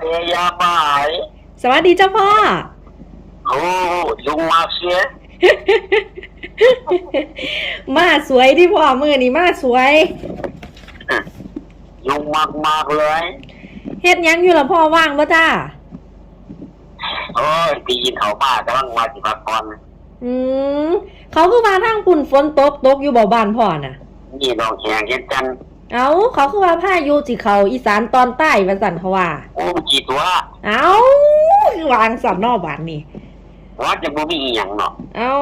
เดียบายสวัสดีเจ้าพ่อ โอ้ยุงมาเสียมาสวยที่พ่อมือนี่มาสวย ยุงมากมากๆเลยเฮ็ดหยังอยู่ละพ่อว่างบ่จ้า โอ้ยปีนเขาบ้ากำลังมาสิพักผ่อนอืมเขาคือว่าทางปุ่นฝนตกตกอยู่บ่บ้านพ่อน่ะ นี่น้องแข่งเห็นกัน เอาเขาคือว่าพายุสิเขาอีสานตอนใต้ว่าสั่นเขาว่าโอ้จีตัวเอาคือวางสันนอกบ้านนี่ว่าจะบ่มีอีหยังเนาะเอา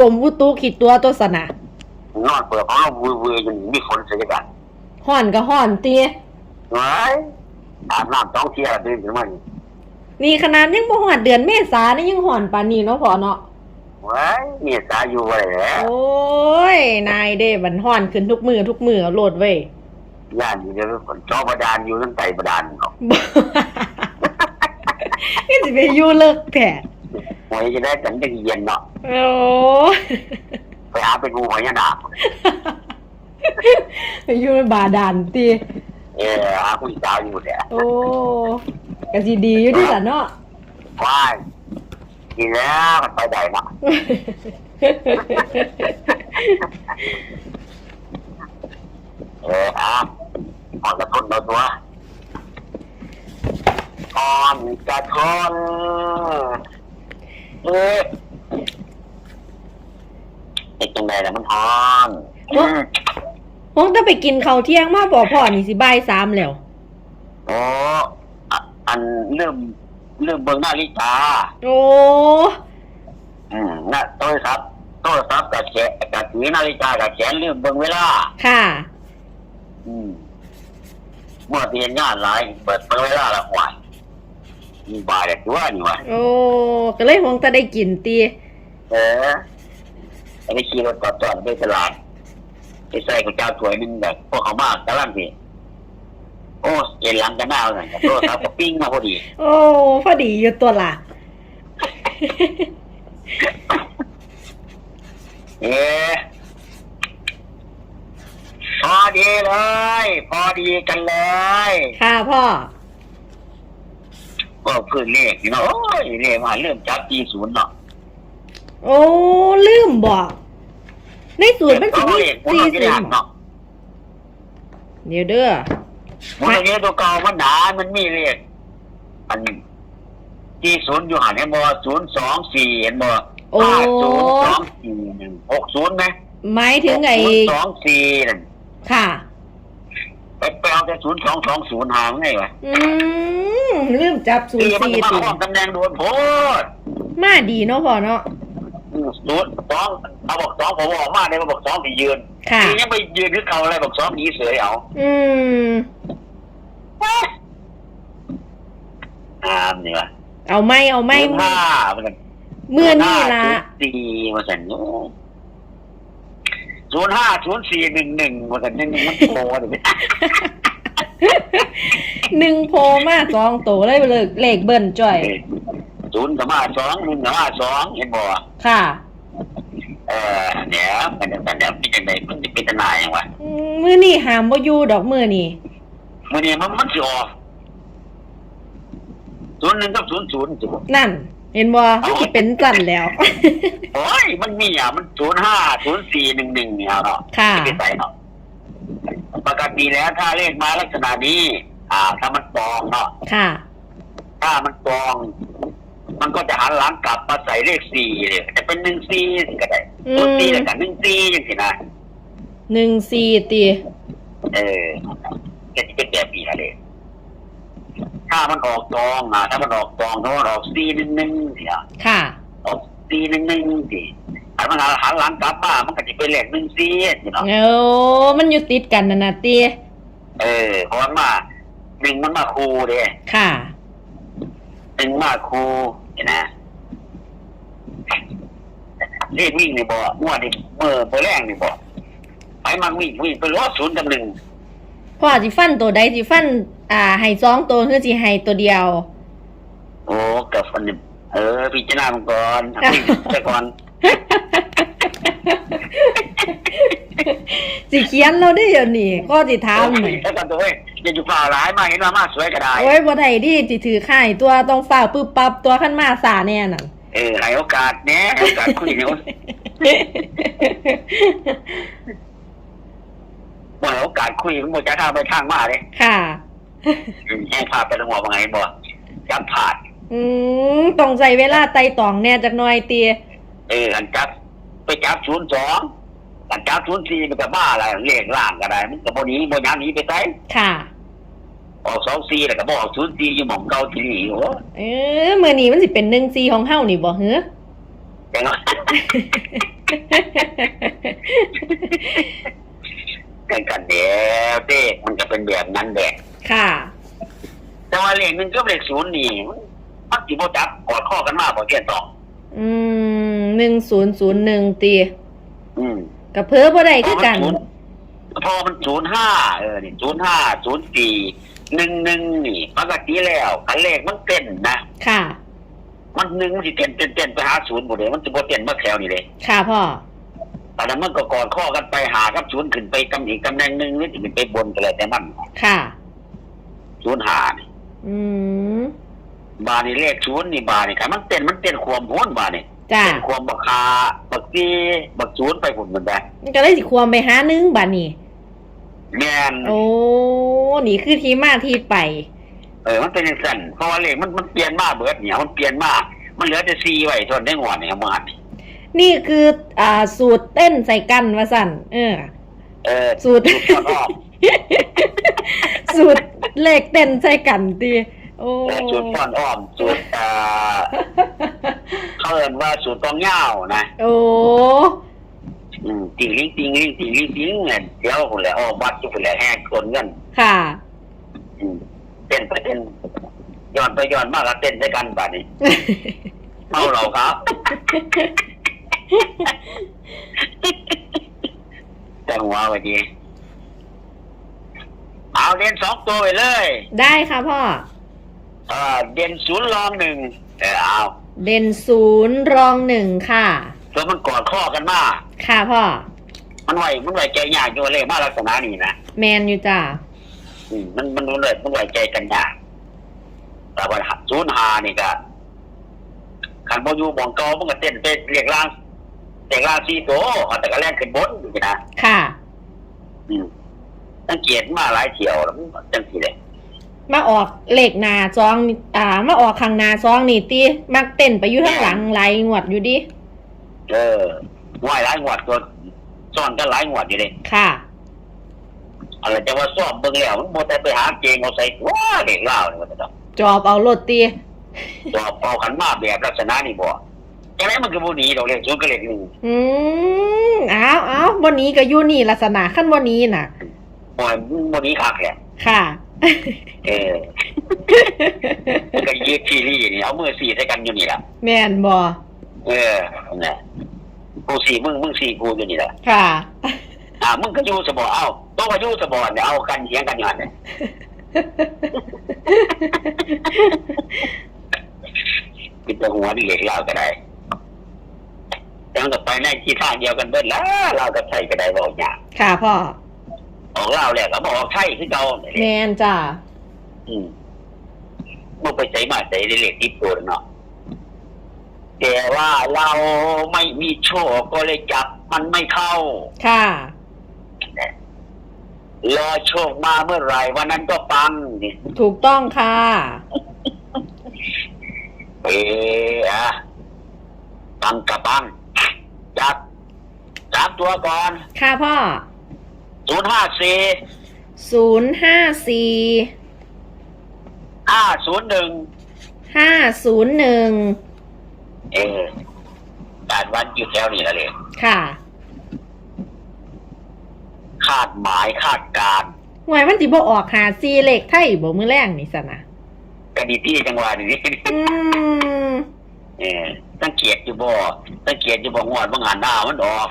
กรมอุตุขีดตัวตัวสนะนอนเปิดพัดลมวือๆจนมีฝนเสียกันห่อนก็ห่อนเตียไว้อาบน้ำต้องเที่ยวตื่นขึ้นมานี่นี่ขนาดยังบ่หอดเดือนเมษานี่ยังห่อนปานนี้เนาะพ่อเนาะไว้เนี่ยตาอยู่ไว้แล้วโอ้ยนายเด้บันห่อนขึ้นทุกมือทุกมือเอาโหลดเว้ย ย่านอยู่เดี๋ยวคนจอบดานอยู่ตั้งใจบดานเนาะนี่สิไปอยู่เลิกแท้หวยจะได้กันจะเย็นเนาะโอ้ไปหาเป็นงูหอยยาดาบไปอยู่ในบาดาลตีเออหาผู้สาวอยู่เนี่ยโอ้ก็สิดีอยู่ที่สันเนาะว้ายกินแล้วมันไปได้เนาะ เอออะอ่อนกระทุนเราตัวอ่อนกระทุนเออเป็นจังไดล่ะมันฮอนอืมคงถ้าไปกินข้าวเที่ยงมาบอกพ่อนี่สิบ่ายสามแล้ว โอ้อะอันเริ่มเริ่มเบิ่งหน้าลิกา โอ้อืมน่ะโทรศัพท์โทรศัพท์กับแขนกับถือนาฬิกากับแขนเรื่องเบิ่งเวลา ค่ะอืม เมื่อเรียนงานหลายเปิดเบิ่งเวลาละหวายมีบาดตัวนี่วะโอ้ก็เลยคงจะได้กินตีเออไอ้นี่ขี่รถจอดจอดไปตลาดไปใส่กับเจ้าถวยหนึงแบบพวกเขามากกำลังสิโอ้เอ็นหลังกันหน้าเลยโทรศัพท์ก็ปิ้งมาพอดี โอ้พอดีอยู่ตัวละเอ๊ะพอดีเลยพ อดีกันเลยค่ะพ่อ ก็เพื่อนเลขนี่เนาะโอ้ยเลขมาเริ่มจับตีศูนย์เนาะโอ้ลืมบอกในสูตรมันสิเอามีเลขมันสี่เอาที่สิบด่านเนาะเดี๋ยวเด้อมันเลขตัวเก่ามันหนามันมีเลขอันตีศูนย์อยู่หันเห็นบ่ศูนย์สองสี่เห็นบ่โอ้ห้าศูนย์สองสี่หนึ่งหกศูนย์ไหมหมายถึงไอ้ศูนย์สองสี่นั่นค่ะ ไปแปลแต่ศูนย์สองสองศูนย์หางไงวะอืมลืมจับศูนตีย์มันสี่มาติครอบตำแหน่งโดนโพดมาดีเนาะพ่อเนาะศูนย์สองเอาบอกสองผมออกมาเนี่ยมาบอกสองไปยืนค่ะ ทียังไปยืนคือเก่าอะไรบอกสองหนีเสยเอาอืมอามนี่วะเอาไม่เอาไม่ ศูนย์ห้าเหมือนกันเมื่อนี่ละ ศูนย์สี่มาสั่นโอ้ ศูนย์ห้าศูนย์สี่หนึ่งหนึ่งมาสั่นหนึ่งมันโตเลยหนึ่งโพมาสองโตเลยเลยเลขเบิ่นจ่อย ศูนย์กับมาสองหนึ่งกับมาสองเห็นบ่ค่ะ เออเนี่ยมันจะมันจะเป็นยังไงมันจะเป็นทนายยังวะอืมมื้อนี่หามบ่อยู่ดอกมื้อนี่มื่อนี้มันมันสิออกศูนย์หนึ่งกับศูนย์ศูนย์สิบ่นั่น เห็นบ่มันสิเป็นสั่นแล้ว โอ้ยมันมีอะมันศูนย์ห้าศูนย์สี่หนึ่งหนึ่งเนี่ยเนาะค่ะไม่ได้ใส่เนาะปกติแล้วถ้าเลขมาลักษณะนี้ อ่า ถ้ามันตองเนาะค่ะ ถ้ามันตอง มันก็จะหันหลังกลับมาใส่เลขสี่เลยจะเป็นหนึ่งสี่ก็ได้อืมศูนย์สี่แล้วกันหนึ่งสี่ยังสินะหนึ่งสี่ตีเออก็จะเป็นแบบนี้นะเลย ถ้ามันออกตองอะถ้ามันออกตองถ้ามันออกสี่หนึ่งหนึ่งเนี่ยค่ะ ออกสี่หนึ่งหนึ่งสิถ้ามันหันหลังกลับมามันก็จะเป็นเลขหนึ่งสี่สิเนาะโอ้มันอยู่ติดกันน่ะนะตีเออเพราะมันมาหนึ่งมันมาคูเด้ค่ะหนึ่งมาคูเห็นนะเรียกวิ่งในบ่อมั่วนี่เมื่อเมื่อแรงนี่บ่ไปมันวิ่งวิ่งไปรถศูนย์กับหนึ่งพ่อสิฟันตัวใดสิฟัน อ่าให้สองตัวคือสิให้ตัวเดียว โอ้กับฟันนี่เออพิจารณามันก่อนวิ่งไปก่อนสิเขียนเราได้เดี๋ยวนี้ก็สิถามหน่อยแล้วกันตัวเว้ยจะอยู่ฝ่าร้ายมาเห็นว่ามาสวยก็ได้โอ้ยบ่ได้ดิสิถือข่ายตัวต้องฝ่าวปึ๊บปั๊บตัวขั้นมาสาแน่นั่นเออให้โอกาสแหน่ให้โอกาสคุยเนี่ยบ่ให้โอกาสคุยมันบ่จะทางไปทางมาเลยค่ะ ให้พาไปละหัวว่าไงบ่จับผ่านอืมต้องใช้เวลาไต่ตองแน่จักหน่อยเตียเออกันจับ ไปจับศูนย์สองกันจับศูนย์สี่มันก็บ้าอะไรเลขล่างก็ได้มันก็บ่หนี้บ่ย้ำหนี้ไปไสค่ะ ออกสองสี่แล้วก็บอกศูนย์สี่อยู่หม่องเก่าที่นี่โอ้เออมื้อนี้มันสิเป็น1 4ของเฮานี่บ่เหรอจังว่า กันกันเดียวเด็กมันจะเป็นแบบนั้นแหละ ค่ะแต่ว่าเลขหนึ่งก็เลขศูนย์นี่มันมันสิบ่จับกอดข้อกันมาบ่เกี่ยนต่ออืม1001ตีอืมก็เพ้อบ่ได้คือกันพอมันศูนย์ห้าเออนี่ศูนย์ห้าศูนย์สี่หนึ่งหนึ่งนี่ปกติแล้วคันเลขมันเต้นนะค่ะ มันหนึ่งมันสิเต้นเต้นเต้นไปหาศูนย์บ่เลยมันสิบ่เต้นมาแถวนี่เลยค่ะพ่อตอนนั้นมันก็กอดข้อกันไปหากับศูนย์ขึ้นไปตำอีกตำแหน่งหนึ่งหรือสิมันไปบนก็แล้วแต่มันค่ะ ศูนย์หานี่อืมบานี่เลขศูนย์นี่บานี่คันมันเต้นมันเต้นความโหนบานี่จ้าเต้นความบักคาบักซีบักศูนย์ไปพุ่นเหมือนกันมันก็เลยสิควมไปหาหนึงบัดนี้ แม่นโอ้ นี่คือที่มาที่ไป เออมันเป็นจังซั่นเพราะว่าเลขมันมันเปลี่ยนมาเบิดเนี่ยมันเปลี่ยนมามันเหลือแต่4ไว้ทนได้งวดนี่ครับมันนี่คืออ่าสูตรเต้นใส่กันว่าสั่นเออ เออสูตรสูตรอ้อม สูตรเลขเต้นใส่กันตีโอ้เออสูตรป้อนอ้อมสูตรอ่าเขาเรียกว่าสูตรกองเหย้านะ โอ้อืมติงลิงติงลิงติงลิงติงเงินเดี๋ยวคนแหละอ้อมวัดอยู่คนแหละแหกคนเงินค่ะ อืมเต้นไปเต้นย้อนไปย้อนมากก็เต้นด้วยกันบัดนี้เมาเราครับจังหวะวันนี้ เอาเด่นสองตัวไปเลยได้ค่ะพ่อ เออเด่นศูนย์รองหนึ่งเออเอาเด่นศูนย์รองหนึ่งค่ะ แล้วมันกอดข้อกันมาค่ะพ่อ มันไหวมันไหวใจยากอยู่เลยมาลักษณะนี้นะแมนอยู่จ้าอืมมันมันมันเลยมันไหวใจกันยากแต่ว่าศูนย์หานี่ก็ขันบอยู่บองเกามันก็เต้นไปเรียกล่างเรียกล่างซีโตวเอาแต่ก็แล่นขึ้นบนอยู่นะค่ะ อืม ตั้งเกียรติมาหลายเที่ยวแล้วมันจังสิเลยมาออกเลขหนาซองนี่อ่า มาออกข้างหนาซองนี่ตีมักเต้นไปอยู่ข้างหลังไหลงวดอยู่ดิเออไหวหลายงวดตัวซ่อนกันหลายงวดอยู่เลยค่ะ อะไรจะว่าซ่อมเบิ่งแล้วมันโมแต่ไปหาเกงเอาใส่ว้าเด็กเล่าเนี่ยมันจะต้องจอบเอารถตีจอบเอาขันมาแบบลักษณะนี่บ่จังไดมันคือบ่หนีดอกเลขศูนย์กับเลขหนึ่งอืมอ้าวอ้าววันนี้ก็อยู่นี่ลักษณะขั้นวันนี้น่ะ โอ้ยมันบ่หนีคักแหละค่ะ เออมันก็ยืดทีรี่นี่เอามือสีใส่กันอยู่นี่ล่ะแม่นบอเออนั่นแหละกูสีมึงมึงสีกูอยู่นี่ล่ะค่ะ อ่ามึงก็อยู่สบอเอ้าต้องมาอยู่สบอเนี่ยเอากันเถียงกันอยู่นั่นเนี่ยกินแต่หัวนี่เหล็กเล่าก็ได้แต่มันก็ไปในที่ท่างเดียวกันเบิดแล้วเล่ากับไทยก็ได้บอกอย่างค่ะพ่อ ออกเล่าแล้วก็บอกออกไทยคือเก่าแมนจ้าอืมมึงไปใจมาใจได้เหล็กที่ตัวเนาะแต่ว่าเราไม่มีโชคก็เลยจับมันไม่เข้า ค่ะ รอโชคมาเมื่อไหร่วันนั้นก็ปังนี่ถูกต้องค่ะ เอออะปังกับปัง จับจับตัวก่อน ค่ะพ่อ ศูนย์ห้าสี่ศูนย์ห้าสี่ห้าศูนย์หนึ่งห้าศูนย์หนึ่งเออการวันอยู่แถวนี้ละเลยค่ะคาดหมายคาดการหวยมันจิบออกหาซีเลขไทยบ่มือแรงนี่สนะกดีที่จังหวะนี้อืมเออสังเกตอยู่บ่สังเกตอยู่บ่งวดบางงานหน้ามันออก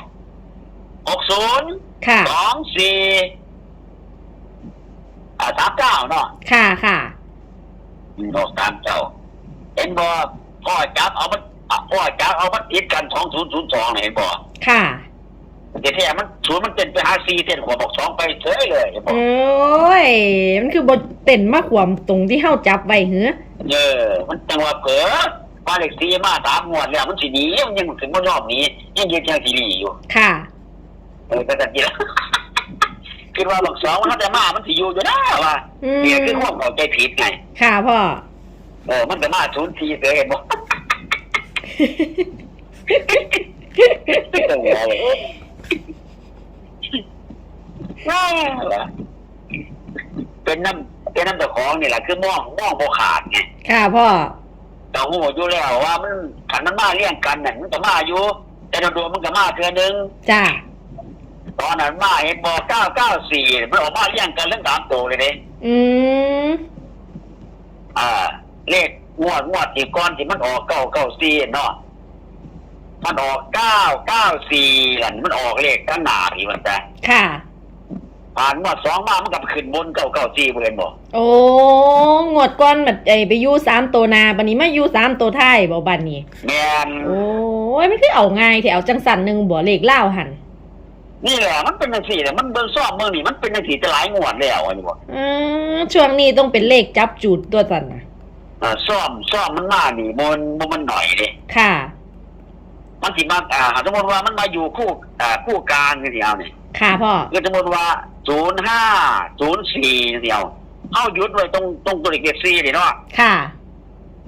หกศูนย์ ค่ะ สองสี่อ่าสามเก้าเนาะค่ะค่ะ อืมออกสามเก้าเห็นบ่พ่อจับเอามันอะพ่อจับเอามันติดกันสองศูนย์ศูนย์สองเห็นบ่ค่ะแต่แท้มันศูนย์มันเป็นไปหาซีเต้นหัวบอกสองไปเฉยเลยบอกโอ้ย มันคือบทเต้นมาขวามตรงที่เฮาจับไว้เหรอเออ มันจังหวะเผลอมาเลขซีมาสามงวดแล้วมันสีนี้มันยังถึงมันรอบนี้ยังยืนยังสีรีอยู่ ค่ะ เออก็จะกินแล้วคิดว่าบอกสองมันถ้าจะมามันสีอยู่อยู่นะว่าอืมเนี่ยคือความเข้าใจผิดไงค่ะพ่อ เออมันจะมาศูนย์ทีเสือเห็นบอกเป็นน้ำเป็นน้ำตะของนี่แหละคือมองมองโบขาดไง ค่ะพ่อแต่หูอยู่แล้วว่ามันขันมันมาเลี้ยงกันน่ะมันก็มาอยู่ แต่โดนๆมันก็มาเทือนึงจ้า ตอนนั้นมาเห็นบอกเก้าเก้าสี่มันออกมาเลี้ยงกันเรื่องสามตัวเลยเด้อืมอ่า เลขงวดงวดที่ก้อนที่มันออกเก้าเก้าสี่เนาะมันออกเก้าเก้าสี่หลันมันออกเลขกันหนาที่มันจะค่ะ ผ่านงวดสองมามันกลับขึ้นบนเก้าเก้าสี่เบอร์บอกโอ้งวดก้อนแบบไอไปอยูสามตัวหนาบันนี้มาอยูสามตัวท้ายบ่บันนี้ แมนโอ้ยมันคือเอาง่ายแถวจังสันหนึ่งบ่เลขเล่าวหัน นี่แหละมันเป็นจังสี่แหละมันเบิ่งซ่อมเมืองนี่มันเป็นจังสี่จะหลายงวดแล้วอันนี้บอกอืมช่วงนี้ต้องเป็นเลขจับจูดตัวสันนะอ่าซ่อมซ่อมมันมานี่มันมันมันหน่อยเลยค่ะ มันสิมาอ่าสมมติว่ามันมาอยู่คู่อ่าคู่กลางนี่เดียวนี่ค่ะพ่อคือสมมติว่าศูนย์ห้าศูนย์สี่นี่เดียวเอาหยุดไว้ตรงตรงตัวเลขเลขสี่นี่เนาะค่ะ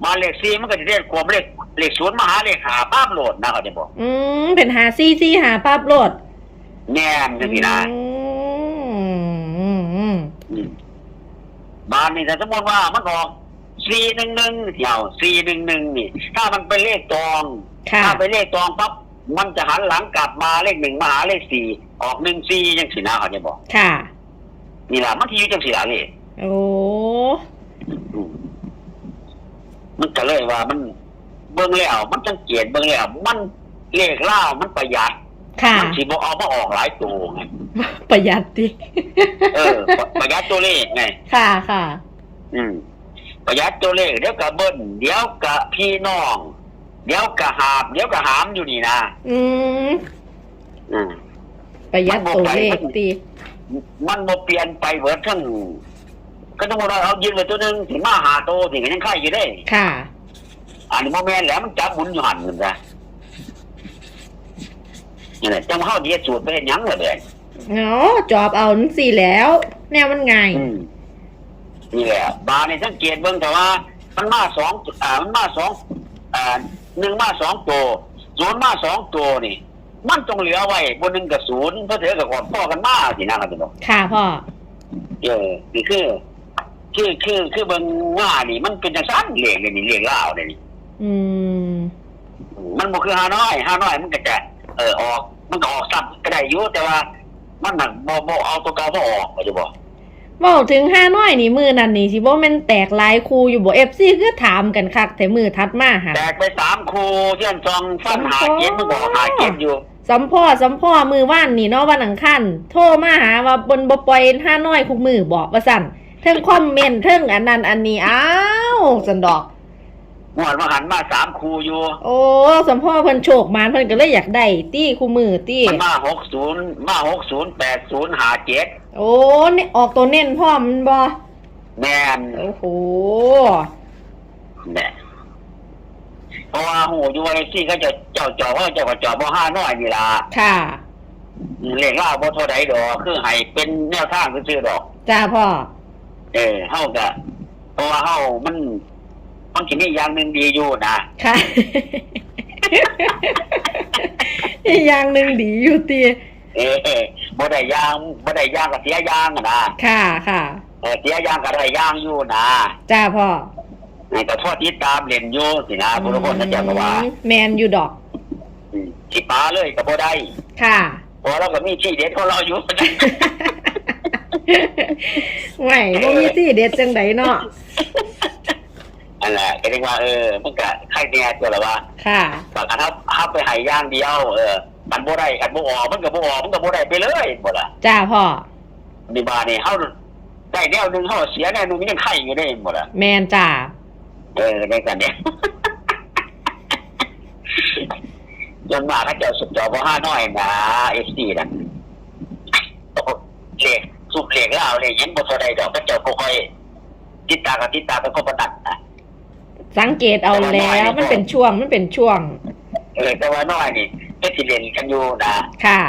มาเลขสี่มันก็จะเรียกความเลขเลขศูนย์มาหาเลขหาภาพโหลดนะเขาจะบอก อืมเป็นหาซีซีหาภาพโหลด แน่นจังซี่นะอืมอืมอืมอืมบ้านนี่แต่สมมติว่ามันออกสี่หนึ่งหนึ่งเดียวสี่หนึ่งหนึ่งนี่ ถ้ามันเป็นเลขตอง ค่ะ ถ้าเป็นเลขตองปั๊บมันจะหันหลังกลับมาเลขหนึ่งมาหาเลขสี่ออกหนึ่งสี่ยังสีนะเขาจะบอกค่ะ นี่แหละมันที่อยู่จังสีละเลยโอ้อืมมันก็เลยว่ามันเบิ่งแล้วมันจังเกียดเบิ่งแล้วมันเลขเล่ามันประหยัด ค่ะมันสิบ่เอามาออกหลายตัวไงประหยัดดิเออ ประหยัดตัวเลขไงค่ะค่ะ อืมประหยัดตัวเลขเดี๋ยวกับเบิ้ลเดี๋ยวกับพี่น้อง เดี๋ยวกับหาบ เดี๋ยวกับหามอยู่นี่นะอืมอืมประหยัดตัวเลขตีมันบ่เปลี่ยนไปเบิดทั้งก็ต้องว่าเอายืนไว้ตัวหนึงถึงมาหาโตถึงยังไข่อยู่ได้ ค่ะ อันนี้โมแมนแหล้วมันจับหมุนอยู่หันมันจ้ะ นี่แหละจังว่าเฮาเดียสูตรไปเฮ็ดหยังล่ะเด้เนาะจอบเอานั่นสี่แล้ว แนวมันง่ายอืมนี่แหละบาเนี่ยสังเกตเบิ่งแต่ว่า มันมาสองอ่ามันมาสองอ่าหนึ่งมาสองตัวศูนย์มาสองตัวนี่ มันต้องเหลือไว้บนหนึ่งกับศูนย์เพราะเถอะกับก่อนพ่อกันมาสินะครับพี่น้อง ค่ะพ่อ เออนี่คือคือคือคือเบิ่งว่านี่มันเป็นจังซั่นเรียกเลยนี่เรียกล่าวเลยนี่อืม มันบ่คือฮานอยฮานอยมันก็จะ เออออก มันก็ออกซ้ำก็ได้อยู่แต่ว่า มันหนักบ่บ่เอาตัวเก่าบ่ออกก็จะบอกเว้าถึงห้าน้อยนี่มือนั่นนี่สิบ่แม่นแตกหลายคูอยู่บ่ FC คือถามกันคักแต่มือทัดมาหา แตกไปสามครูเที่ยนจองฟันหาเก็บมันบอกหาเก็บอยู่สัมพ่อสัมพ่อมือว่านนี่เนาะวันอังคารโทรมาหาว่าบนบ่ปล่อยห้าน้อยคุกมือบอกว่าสั่นเทิงคอมเมนต์เทิงอันนั้นอันนี้อ้าวสันดอก หวดมาหันมาสามครูอยู่ โอ้สัมพ่อเพิ่นโชคมานเพิ่นก็เลยอยากได้ตี้คู่มือตี้มันมาหกศูนย์มาหกศูนย์แปดศูนย์หาเจ็ดโอ้นี่ออกตัวเน้นพ่อมันบ่แม่นโอ้โหแม่เพราะว่าหูอยู่ไอ้ที่เขาจะเจ้าจอว่าเจ้าก็จอบ่ห้าน้อยนี่ล่ะค่ะเรียกล่าบ่เท่าใดดอกคือให้เป็นแนวทางซื่อๆดอก จ้าพ่อ เออเฮาก็เพราะว่าเฮามัน มันสิมีอย่างหนึงดีอยู่นะค่ะ อีกอย่างหนึ่งดีอยู่ตีเออบ่ได้ย่างบ่ได้ย่างก็เสียย่างอะนะค่ะค่ะ เออเสียย่างก็ได้ย่างอยู่นะจ้าพ่อไอ้ก็ทอดติดตามเล่นอยู่สินะผู้ทุกคนน่าจะว่าอืมแมนอยู่ดอก อืมสิปาเลยก็บ่ได้ค่ะ เพราะเราก็มีที่เด็ดของเราอยู่ ไหวบ่มีที่เด็ดจังไดเนาะอันแหละ ก็เรียกว่าเออมันก็ใครเนี่ยตัวละว่าค่ะบางอันถ้าถ้าไปใหายย่างเดียวเออมันบ่ได้กันบ่ออกมันก็บ่ออกมันก็บ่ได้ไปเลยบ่ล่ะจ้าพ่อนี่บานี่เฮาได้แนวหนึงเฮาเสียแนวหนึงมันยังไข่อยู่ได้บ่ล่ะแมนจ้าเออได้กันเนี่ยจนมาถ้าเจ้าสุดจอบ่ห้าน้อยนะเอฟซีนั่นโอ้โหเลขสุบเลขแล้วเอาเลยยังบ่เท่าใดดอกก็เจ้าบ่ค่อยติดตามกับติดตามไปก็บ่ตัดนะ สังเกตเอาแล้วมันเป็นช่วงมันเป็นช่วง เออแต่ว่าน้อยนี่ก็สิเล่นกันอยู่นะค่ะ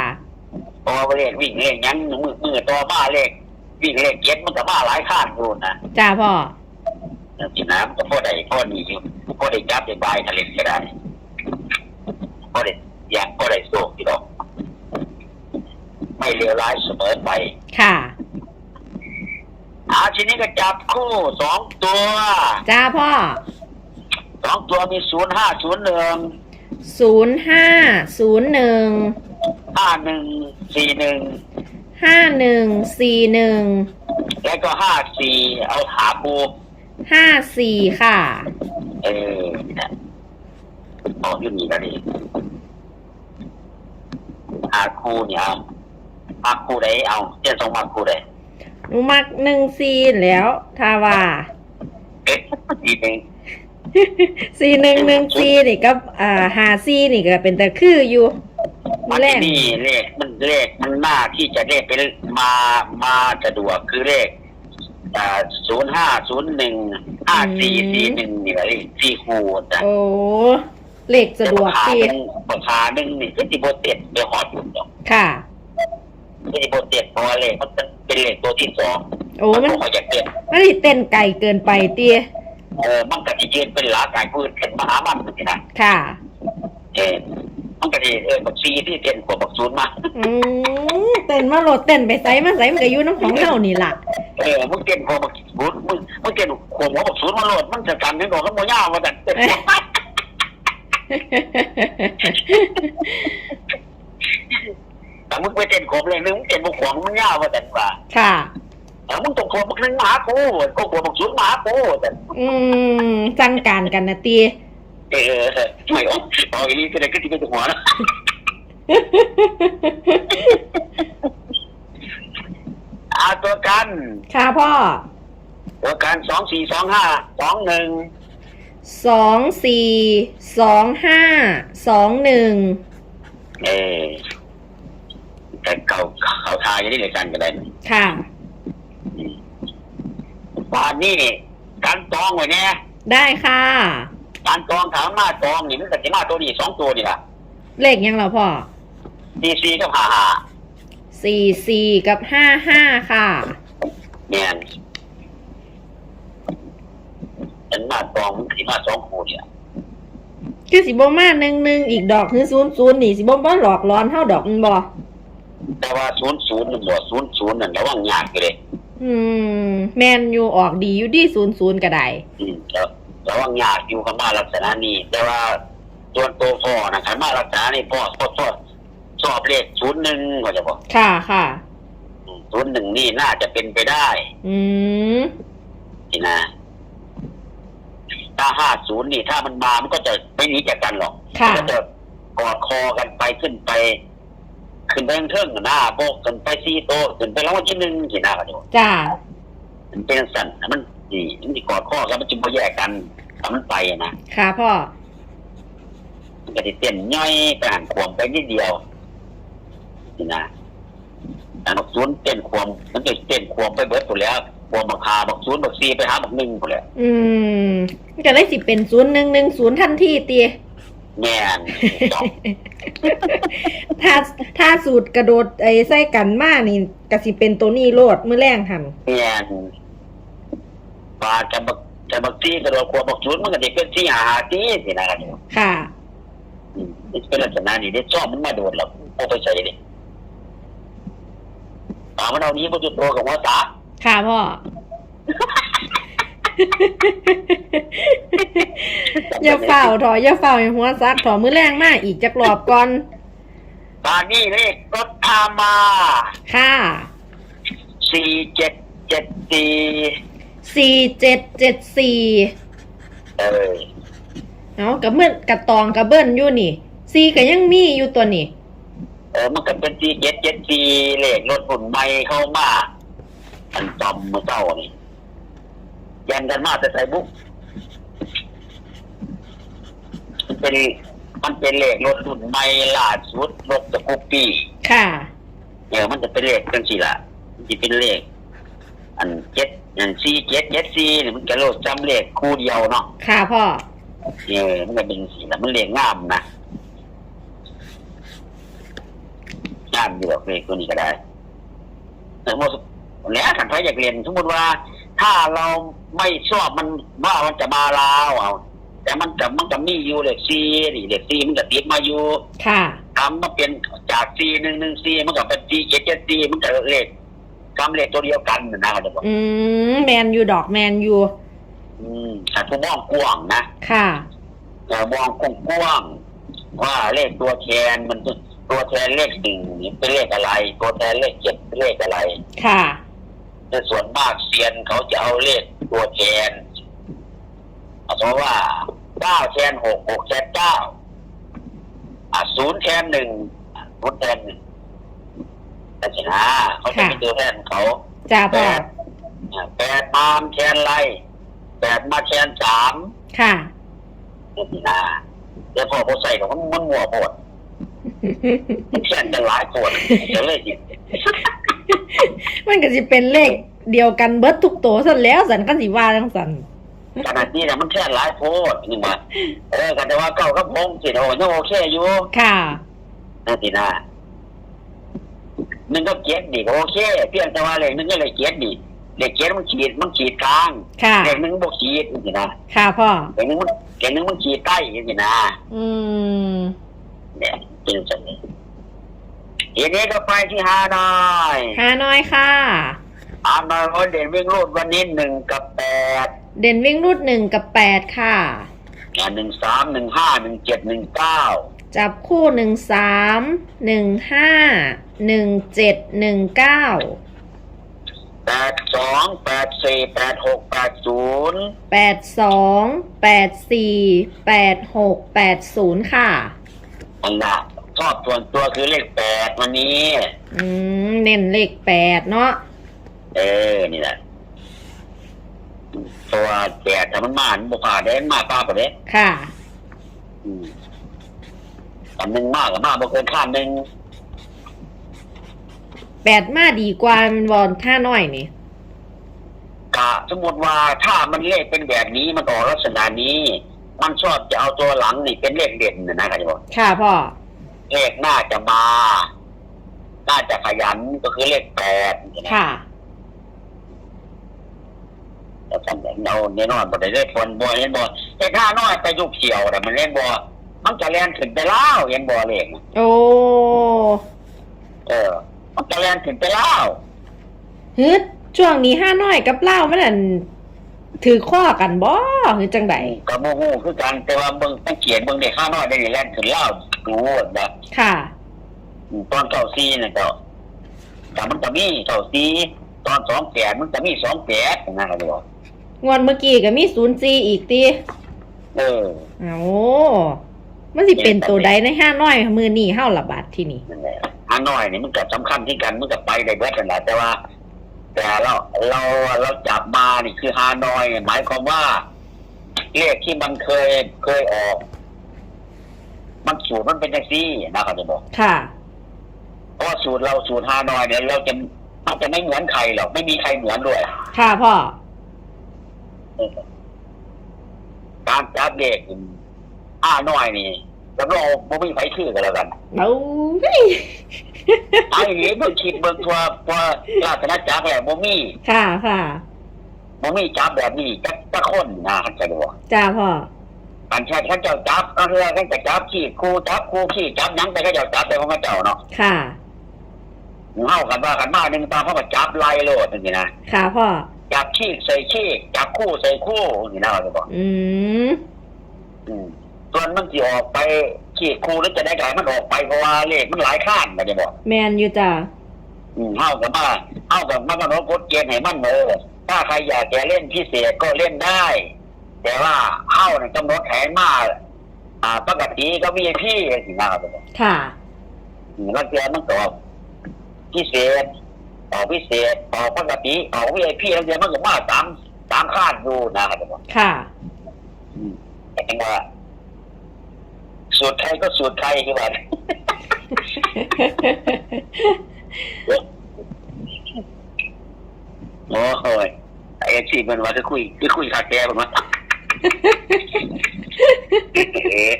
เพราะว่าเลขวิ่งเลขหยังมือมือต่อมาเลขวิ่งเลขเก็ดมันก็มาหลายข้านอยู่นะจ้าพ่อสิน้ำก็พอได้พอดีอยู่พอได้จับได้บายทะเลก็ได้พอได้อยากพอได้โศกที่ดอก ไม่เลวร้ายเสมอไป ค่ะอาทีนี้ก็จับคู่สองตัว จ้าพ่อ สองตัวมีศูนย์ห้าศูนย์หนึ่งศูนย์ห้าศูนย์หนึ่งห้าหนึ่งสี่หนึ่งห้าหนึ่งสี่หนึ่งแล้วก็ห้าสี่เอาหาคูห้าสี่ค่ะ เออนะออกอยู่นี่ก็ดีหาคูเนี่ยเอามาคูใดเอาเจ้าต้องมาคูใดหนูมักหนึ่งซีนแล้ว ทาว่าเอ๊ะดีหนึ่ง ซีหนึ่งหนึ่งซีนี่ก็อ่าหาซีนี่ก็เป็นแต่คืออยู่มันแรกนี่เลขมันเลขมันหน้าที่จะเลขเป็นมามาสะดวกคือเลขอ่าศูนย์ห้าศูนย์หนึ่งห้าสี่สี่หนึ่งนี่แหละเลขสี่คูนะโอ้เลขสะดวกราคาดีหนึ่งราคาหนึ่งนี่ก็ติโบเต็ดไปหอดอยู่ดอกค่ะก็ติโบเต็ดเพราะว่าเลขมันเป็นเลขตัวที่สองโอ้มันบ่ค่อยจะเต็ด มันสิเต้นไก่เกินไปเตี้ย เออมันก็จะยืนเป็นหลากายพืชเป็นมหามันนี่นะค่ะ เออมันก็ดีเออบักซีที่เต็นกว่าบักศูนย์มาอืมเต้นมาโหลดเต้นไปไสมาไสมันก็อยู่น้ำของเฮานี่ล่ะ เออมึงเต็นกว่าบักศูนย์มึงมึงเต็นขวหัวบักศูนย์มาโหลดมันจะกันกันก่อนก็โมย่ามาแต่แต่มึงไปเต้นขวบเลยนึงมึงเต้นบักขวงมันย่ามาแต่ว่า ค่ะ แต่มึงต้องขวบบักหนึ่งหมากูก็ขวบบักศูนย์หมากูแต่อืมจังการกันนะเตี้ยเออไม่ออกออกอีนี่ก็เลยก็ที่เป็นหัวนะอาตัวกันค่ะพ่อ ตัวกันสองสี่สองห้าสองหนึ่งสองสี่สองห้าสองหนึ่งเออแต่เขาเขาทายจะได้เลยกันก็ได้ค่ะ ป่านนี้นี่การตองไว้เนี่ยได้ค่ะ การตองถามมาตองนี่มันก็จะมาตัวนี้สองตัวนี่ล่ะเลขยังเหรอพ่อดีซีกับหาหาสี่สี่กับห้าห้าค่ะ เนี่ยฉันมาตองมันสีมาสองคู่เนี่ยคือสิบมาหนึ่งหนึ่งอีกดอกคือศูนย์ศูนย์นี่สิบมาหลอกร้อนเท่าดอกมันบอแต่ว่าศูนย์ศูนย์หนึ่งบวกศูนย์ศูนย์นั่นระวังยากอยู่เลย อืม แมนอยู่ออกดีอยู่ดีศูนย์ศูนย์ก็ได้อืมแต่ระวังยากอยู่กับมาลักษณะนี้ แต่ว่าตัวโตวพ่อนะขันมาลักษณะนี้พ่อพ่อชอบชอบเลขศูนย์หนึ่งก็จะบอกค่ะค่ะ ศูนย์หนึ่งนี่น่าจะเป็นไปได้อืม นี่นะ ถ้าห้าศูนย์นี่ถ้ามันมามันก็จะไม่หนีจากกันหรอกค่ะ มันก็จะกอดคอกันไปขึ้นไป ขึ้นไปเทิงๆหน้าโบกขึ้นไปซีโตะขึ้นไปแล้ววันที่หนึ่งที่หน้ากันอยู่จ้ามันเป็นสั่นนะมันนี่มันจะกอดคอกันมันจะมาแยกกันถ้ามันไปนะค่ะพ่อมันก็จะเต้นย่อยไปหันขวมไปนิดเดียวนี่นะแต่บักศูนย์เต้นขวมมันจะเต้นขวมไปเบิดหมดแล้วขวมบักคาบักศูนย์บักซีไปหาบักหนึ่งหมดแล้วอืมมันก็ได้สิเป็นศูนย์หนึ่งหนึ่งศูนย์ทันทีเตีย แม่นจอกถ้าถ้าสูตรกระโดดไอ้ไส้กันมานี่ก็สิเป็นตัวนี้โลดมือแรงหันแม่นปลาจะบักจะบักซีกระโดดขวมบักศูนย์มันก็จะเป็นที่หาหาที่สินะกันอยู่ค่ะอืมนี่เป็นลักษณะนี้ได้ชอบมันมาโดดหรอกโอ้ไปใส่ดิปลามันเอานี้มันจะโตกับหัวตาค่ะพ่อ อย่าเฝ้าถอยอย่าเฝ้าอย่าหัวซักถอมือแรงมากอีกจักรอบก่อนปลานี่เลขรถอามาค่ะสี่เจ็ดเจ็ดสี่สี่เจ็ดเจ็ดสี่เออเอากับเมื่อกระตองกับเบิ้ลอยู่นี่สี่ก็ยังมีอยู่ตัวนี่เออมันก็เป็นสี่เจ็ดเจ็ดสี่เลขรถหุ่นใหม่เข้ามาอันจอมมาเจ้านี่ยันกันมาแต่ใส่บุ๊กมัน เป็นมันเป็นเลขรถรุ่นใหม่ล่าสุดรถสกูปปี้ค่ะ เออมันจะเป็นเลขจังสี่ล่ะมันจะเป็นเลข อันเจ็ดอันซีเจ็ดเจ็ดซีนี่มันจะโลดจำเลขคู่เดียวเนาะค่ะพ่อ เออมันก็เป็นสีแล้วมันเลขงามนะงามอยู่กับเลขตัวนี้ก็ได้สมมติแล้วถ้าใครอยากเรียนสมมติว่า ถ้าเราไม่ชอบมันว่ามันจะมาลาวเอา แต่มันจะมันจะมีอยู่เลขซีนี่เลขซีมันจะติดมาอยู่ค่ะทำมาเป็นจากซีหนึ่งหนึ่งซีมันก็เป็นซีเจ็ดเจ็ดซีมันก็เลขคำเลขตัวเดียวกันนะครับจะบอกอืมแมนยูดอกแมนยูอืมแต่ผู้มองกว้างนะค่ะแต่มองกว้างๆว่าเลขตัวแทนมันตัวแทนเลขหนึ่งนี่เป็นเลขอะไร ตัวแทนเลขเจ็ดเป็นเลขอะไร ค่ะในส่วนมากเซียนเขาจะเอาเลขตัวแทนเอาสมมติว่า เก้าแทนหกหกแทนเก้าอะศูนย์แทนหนึ่งศูนย์แทนหนึ่งแต่ชนะเขาจะเป็นตัวแทนเขาจ้าแปพ่อดอะแปดมามแทนไรแปดมาแทนสามค่ะนี่สินะเดี๋ยวพอพอใส่ของมันมันหัวโพดมันแทนจะหลายโพดจะเลยจิมันก็สิเป็นเลขเดียวกันเบิดทุกตัวสันแล้วสันกันสิว่าจังสัน ขนาดนี้นะมันแค่หลายโพดนี่มาเออกันแต่ว่าเก้ากับพงสิโอ้ยังโอเคอยู่ค่ะนั่นสินะหนึ่งก็เกียรดีก็โอเคเพียงแต่ว่าเลขหนึ่งก็เลยเกียรดีเลขเกียรมันขีดมันขีดกลางค่ะเลขหนึ่งบวกขีดนี่สินะค่ะพ่อเลขหนึ่งมันเลขหนึ่งมันขีดใต้นี่สินะอืมเนี่ยเป็นจังนี้ทีนี้ก็ไปที่ฮานอยหาน้อยค่ะ ฮานอยเขาเด่นวิ่งรูดวันนี้หนึ่งกับแปดเด่นวิ่งรูดหนึ่งกับแปดค่ะ หนึ่งสามหนึ่งห้าหนึ่งเจ็ดหนึ่งเก้าจับคู่หนึ่งสามหนึ่งห้าหนึ่งเจ็ดหนึ่งเก้าแปดสองแปดสี่แปดหกแปดศูนย์แปดสองแปดสี่แปดหกแปดศูนย์ค่ะอันละชอบส่วนตัวคือเลขแปดวันนี้ อืมเน้นเลขแปดเนาะ เออ นี่แหละตัวแปดถ้ามันมามันบุผ่าได้มาป้าปะเด้ค่ะ อืมอันหนึ่งมากกับมากบ่เกินข้ามหนึ่งแปดมาดีกว่ามันบอลท่าน้อยนี่ กะสมมติว่าถ้ามันเลขเป็นแบบนี้มันออกลักษณะนี้ มันชอบจะเอาตัวหลังนี่เป็นเลขเด่นนะนะครับบอกค่ะพ่อ เลขน่าจะมา น่าจะขยันก็คือเลขแปดนะ ค่ะ แล้วทำแบบเราแน่นอนบ่ได้เลขคนบ่เห็นบ่เลขห้าน้อยไปยุคเขียวแต่มันเล่นบ่มันจะแล่นขึ้นไปแล้วเห็นบ่เลขน่ะโอ้เออ มันจะแล่นขึ้นไปแล้วฮึดช่วงนี้ห้าน้อยกับเล่ามันนั่นถือข้อกันบ่หรือจังไดก็บ่ฮู้คือกันแต่ว่าเบิ่งต้องเขียนเบิ่งเลขห้าน้อยได้แล่นขึ้นแล้วรู้นะค่ะตอนเก้าซีน่ะก็แต่มันจะมีเก้าซีตอนสองแปดมันจะมีสองแปดนะครับ งวดเมื่อกี้ก็มีศูนย์จีอีกตีเออเอามันสิเป็นตัวใดในห้าน้อยมือนี่เฮาละบาทที่นี่นั่นแหละฮานอยนี่มันก็สำคัญที่กันมันก็ไปได้เบิดนั่นแหละแต่ว่า แต่เราเราเราจับมานี่คือฮานอยหมายความว่าเลขที่มันเคยเคยออก มันสูตรมันเป็นแท็กซี่นะครับจะบอกค่ะเพราะว่าสูตรเราสูตรฮานอยเนี่ยเราจะมันจะไม่เหมือนใครหรอกไม่มีใครเหมือนด้วย ค่ะพ่อ การจับเลขห้าน้อยนี่แล้วเราไม่มีใครชื่อกันแล้วกันเอาไอ้เหรียญมันคิดเบิ่งตัวตัวราชนาจักรแหละบ่มีค่ะค่ะบ่มีจับแบบนี้จักจักคนนะท่านจะดูจ้าพ่ออันแค่ท่านเจ้าจับก็คือท่านจะจับขี้ครูจับครูขี้จับหยังไปก็เจ้าจับไปของเขาเจ้าเนาะค่ะเฮากันว่ากันมาหนึ่งตามเขาก็จับไล่โลดจังซี่นะค่ะพ่อ จับขี้ใส่ขี้จับคู่ใส่คู่นี่นะเขาจะบอกอืมอืมส่วนมันสิออกไปขี้ครูแล้วจะได้ไงมันออกไปเพราะว่าเลขมันหลายข้านก็จะบอกแมนอยู่จ้าอืมเฮากับมาเฮากับมากำหนดกฎเกณฑ์ให้มันเออถ้าใครอยากจะเล่นพิเศษก็เล่นได้ แต่ว่าเฮาเนี่ยกำหนดแผนมาอ่าปกติก็มีพี่สินะครับค่ะอืมแล้วเดือนมันก็ออกพิเศษ ออกพิเศษออกปกติออกวีไอพีแล้วเดือนมันก็มาตามตามคาดอยู่นะครับค่ะอืมแต่จังว่าสูตรไทยก็สูตรไทยคือว่าโอ้ยไอ้ที่มันว่าจะคุยจะคุยคาแก่ผมว่าเอ๊ะ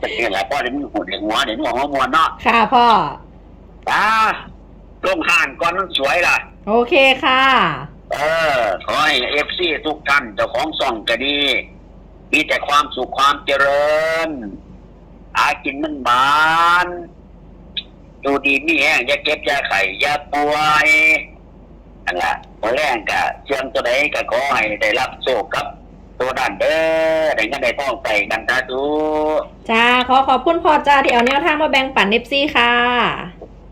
เป็นยังไงพ่อเดี๋ยวมึงหูเดี๋ยวหัวเดี๋ยวหัวหัวมวนเนาะค่ะพ่อ อ่า ลงห่างก่อนมันสวยล่ะ โอเคค่ะ เออขอให้เอฟซีทุกท่านเจ้าของส่องก็ดี มีแต่ความสุขความเจริญ อากินมันหมานดูดีมีแห้งอย่าเก็บอย่าไข่อย่าป่วยอันละวันแรกกะเชื่อมตัวใดก็ขอให้ได้รับโชคครับ ตัวด้านเด้อได้เงินได้ทองไปกันท่าดูจ้าขอขอบคุณพ่อจ้าที่เอาแนวทางมาแบ่งปันเอฟซีค่ะ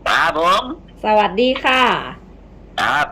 ครับผม สวัสดีค่ะ ครับ